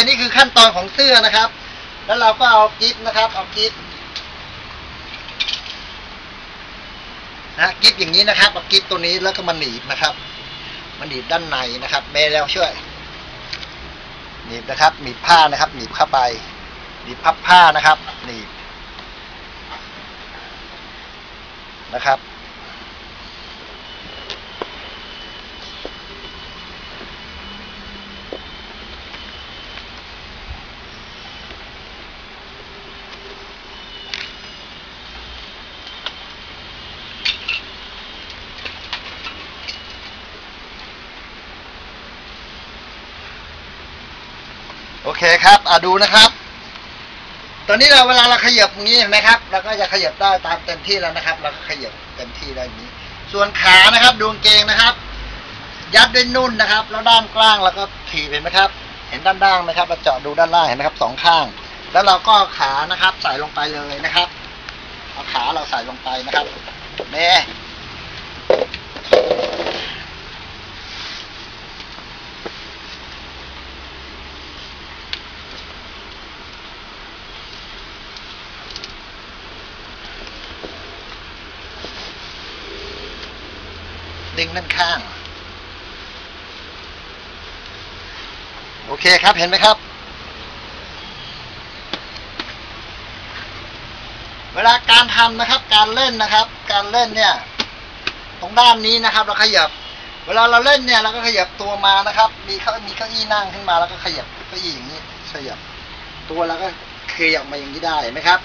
อันนี้คือขั้นตอนของเสื้อนะครับ แล้วเราก็เอากิฟนะครับ เอากิฟนะกิฟอย่างนี้นะครับเอากิฟตัวนี้แล้วก็มาหนีบนะครับมาหนีบด้านในนะครับเมย์แล้วช่วย หนีบนะครับหนีบผ้านะครับหนีบเข้าไปหนีบพับผ้านะครับ หนีบนะครับ โอเคครับอะดูนะครับ ตอนนี้เราเวลาเราขยับอย่างนี้เห็นไหมครับเราก็จะขยับได้ตามเต็มที่แล้วนะครับ เราก็ขยับเต็มที่ได้อย่างนี้ ส่วนขานะครับดวงเกงนะครับ ยัดด้วยนุ่นนะครับ แล้วด้านกลางเราก็ถีบเห็นไหมครับ เห็นด้านล่างไหมครับเราเจาะดูด้านล่างเห็นไหมครับสองข้าง แล้วเราก็ขานะครับ ใส่ลงไปเลยนะครับเอาขาเราใส่ลงไปนะครับเน่ ดึงด้านข้าง โอเคครับเห็นไหมครับ เวลาการทำนะครับ การเล่นนะครับ การเล่นเนี่ย ตรงด้านนี้นะครับ เราขยับ เวลาเราเล่นเนี่ยเราก็ขยับตัวมานะครับ มีเขามีเก้าอี้นั่งขึ้นมาแล้วก็ขยับเก้าอี้อย่างนี้ขยับ ตัวเราก็ขยับมาอย่างนี้ได้เห็นไหมครับ